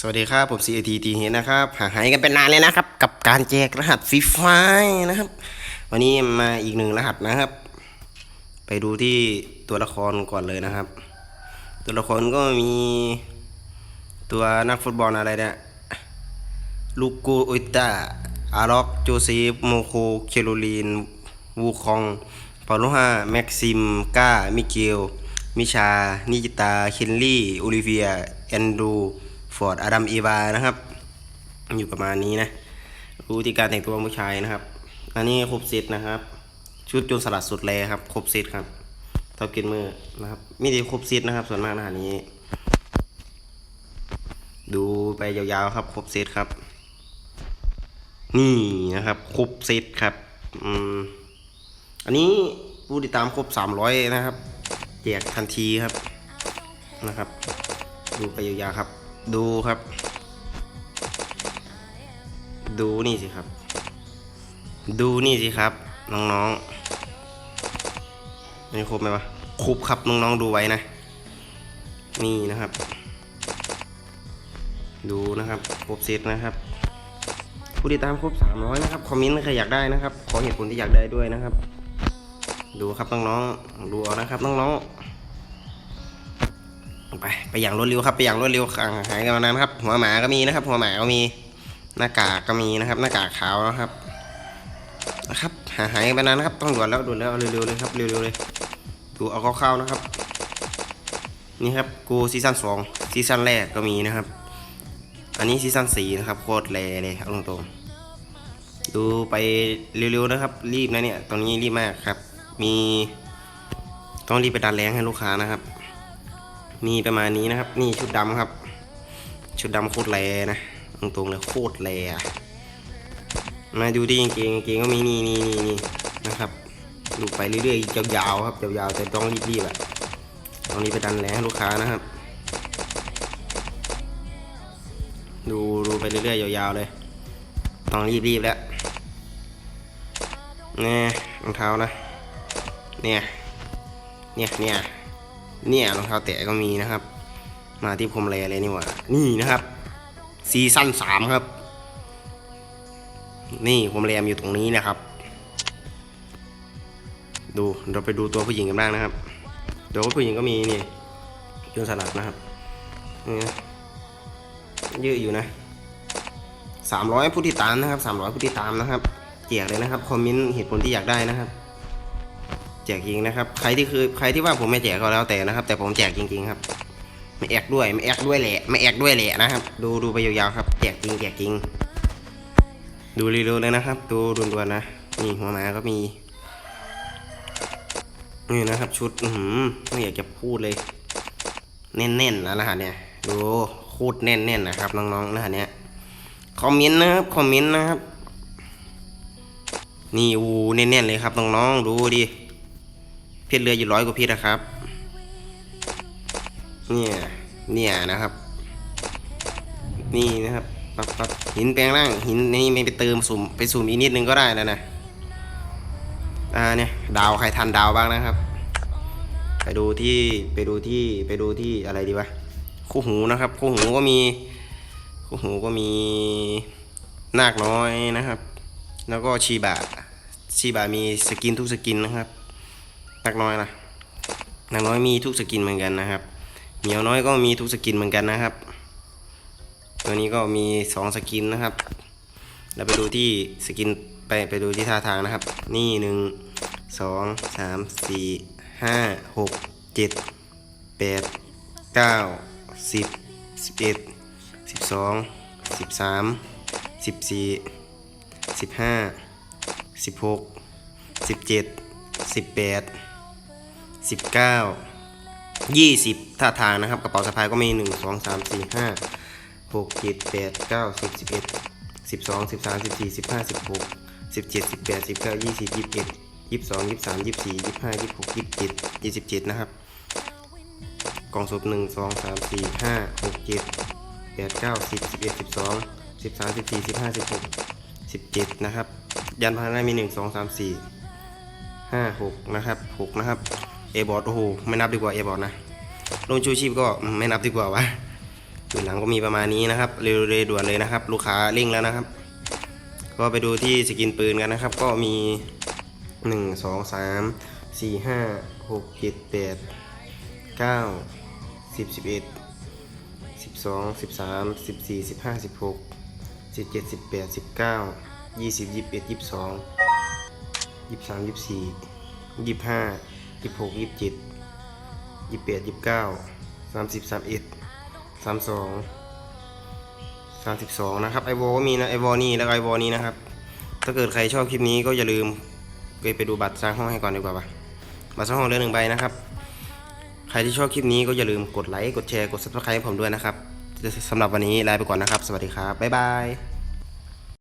สวัสดีครับ ผม CAT ทีเฮนะครับห่างหายกันเป็นนานเลยนะครับ กับการแจกรหัสฟรีไฟนะครับ วันนี้มาอีกหนึ่งรหัสนะครับ ไปดูที่ตัวละครก่อนเลยนะครับ ตัวละครก็มีตัวนักฟุตบอลอะไรเนี่ยลูโกอุยตาอาร็อกโจเซฟโมโคเคโรลีน วูคองปาโลฮาแม็กซิมก้ามิเกล มิชา นิจิตา เคนลี่โอลิเวียแอนดู ฟอร์ดอาดัมอีวานะครับ อยู่ประมาณนี้นะรู้ที่การแต่งตัวผู้ชายนะครับ อันนี้ครบเซตนะครับ ชุดโจนสลัดสุดแรครับ ครบเซตครับท็อปกินมือนะครับมีแต่ครบเซตนะครับ ส่วนมากนะฮะนี้ ดูไปยาวๆครับ ครบเซตครับ นี่นะครับ ครบเซตครับอืมอันนี้ผู้ติดตามครบ 300 นะครับแจกทันทีครับนะครับ ดูไปยาวๆครับ ดูครับ ดูนี่สิครับ ดูนี่สิครับ น้องๆนี่ครบไหมวะครบครับน้องๆดูไว้นะ นี่นะครับ ดูนะครับครบเซตนะครับ ผู้ติดตามครบ300นะครับคอมเมนต์ใครอยากได้นะครับ ขอเหตุผลที่อยากได้ด้วยนะครับ ดูครับน้องๆดูเอานะครับน้องๆ ไปไปอย่างรวดเร็วครับไปอย่างรวดเร็วหางหายกันมานานครับ หัวหมาก็มีนะครับ หัวหมาก็มีหน้ากากก็มีนะครับ หน้ากากขาวนะครับนะครับหาหายกันไปนานนะครับ ต้องด่วนแล้วด่วนแล้วเร็วๆเลยครับเร็วๆเลยดูเอาคร่าๆนะครับ นี่ครับกูซีซั่นสองซีซั่นแรกก็มีนะครับ อันนี้ซีซั่นสี่นะครับโคตรแรเลยเอาตรงๆดูไปเร็วๆนะครับ รีบนะเนี่ยตอนนี้รีบมากครับ มีต้องรีบไปดันแรงให้ลูกค้านะครับ มีประมาณนี้นะครับ นี่ชุดดำครับ ชุดดำโคตรแรนะตรงๆเลยโคตรแรมาดูที่กางเกงกางเกงก็มีนี่นี่นี่นี่นะครับดูไปเรื่อยๆยาวๆครับยาวๆแต่ต้องรีบๆอะตองรีบไปดันแรงให้ลูกค้านะครับ ดูดูไปเรื่อยๆยาวๆเลย ต้องรีบๆแล้วเนี่ยรองเท้านะเนี่ยเนี่ยเนี่ย เนี่ยรองเท้าแตะก็มีนะครับ มาที่พรมแรเลยนี่หว่า นี่นะครับ ซีซั่นสามครับ นี่พรมแรมอยู่ตรงนี้นะครับ ดูเราไปดูตัวผู้หญิงกันบ้างนะครับตัวผู้หญิงก็มีนี่ยนสลัดนะครับนี่นะเยอะอยู่นะสามร้อยผู้ติดตามนะครับสามร้อยผู้ติดตามนะครับแจกเลยนะครับคอมเมนต์เหตุผลที่อยากได้นะครับ แจกจริงนะครับ ใครที่คือใครที่ว่าผมไม่แจกก็แล้วแต่นะครับ แต่ผมแจกจริง ๆ ครับ ไม่แอกด้วยไม่แอกด้วยแหละไม่แอกด้วยแหละนะครับ ดูดูไปยาวๆครับแจกจริงแจกจริง ดูเร็วๆเลยนะครับ ดูด่วนๆนะนี่หัวหมาก็มีนี่นะครับ ชุดอือหือไม่อยากจะพูดเลย แน่นๆแล้วรหัสเนี่ยดูโคตรแน่นๆนะครับน้องๆรหัสเนี่ยคอมเมนต์นะครับคอมเมนต์นะครับนี่อูแน่นๆเลยครับน้องๆดูดิ เพชรเรืออยู่ร้อยกว่าเพชรนะครับ เนี่ย เนี่ยนะครับ นี่นะครับปั๊บปั๊บหินแปลงร่างหินนี่ไม่ไปเติมสุ่มไปสุ่มอีกนิดนึงก็ได้แล้วนะอ่าเนี่ยดาวใครทันดาวบ้างนะครับ ไปดูที่ไปดูที่ไปดูที่อะไรดีวะคู่หูนะครับ คู่หูก็มีคู่หูก็มีนาคน้อยนะครับ แล้วก็ชีบะชีบะมีสกินทุกสกินนะครับ นักน้อยนะนักน้อยมีทุกสกินเหมือนกันนะครับ เหมียวน้อยก็มีทุกสกินเหมือนกันนะครับ ตัวนี้ก็มีสองสกินนะครับแล้วไปดูที่สกินไปไปดูที่ท่าทางนะครับ นี่หนึ่งสองสามสี่ห้าหกเจ็ดแปดเก้าสิบสิบเอ็ดสิบสองสิบสามสิบสี่สิบห้าสิบหกสิบเจ็ดสิบแปด สิบเก้ายี่สิบท่าทางนะครับ กระเป๋าสะพายก็มีหนึ่งสองสามสี่ห้าหกเจ็ดแปดเก้าสิบสิบเอ็ดสิบสองสิบสามสิบสี่สิบห้าสิบหกสิบเจ็ดสิบแปดสิบเก้ายี่สิบยี่สิบเอ็ดยี่สิบสองยี่สิบสามยี่สิบสี่ยี่สิบห้ายี่สิบหกยี่สิบเจ็ดยี่สิบเจ็ดนะครับ กล่องศพหนึ่งสองสามสี่ห้าหกเจ็ดแปดเก้าสิบสิบเอ็ดสิบสองสิบสามสิบสี่สิบห้าสิบหกสิบเจ็ดนะครับ ยันพาหนะมีหนึ่งสองสามสี่ห้าหกนะครับหกนะครับ เอบอร์ดโอ้โหไม่นับดีกว่าเอบอร์ดนะลงชูชีพก็ไม่นับดีกว่าวะปืนหลังก็มีประมาณนี้นะครับ เร็วๆด่วนเลยนะครับ ลูกค้าเร่งแล้วนะครับ ก็ไปดูที่สกินปืนกันนะครับ ก็มี 1 2 3 4 5 6 7 8 9 10 11 12 13 14 15 16 17 18 19 20 21 22 23 24 25 26 27 28 29 30 31 32 32นะครับไอวอลก็มีนะไอวอลนี่แล้วไอวอลนี้นะครับ ถ้าเกิดใครชอบคลิปนี้ก็อย่าลืมไปไปดูบัตรสร้างห้องให้ก่อนดีกว่าปะบัตรสร้างห้องเรือหนึ่งใบนะครับ ใครที่ชอบคลิปนี้ก็อย่าลืมกดไลค์กดแชร์กด subscribe ให้ผมด้วยนะครับสำหรับวันนี้ลาไปก่อนนะครับ สวัสดีครับบ๊ายบาย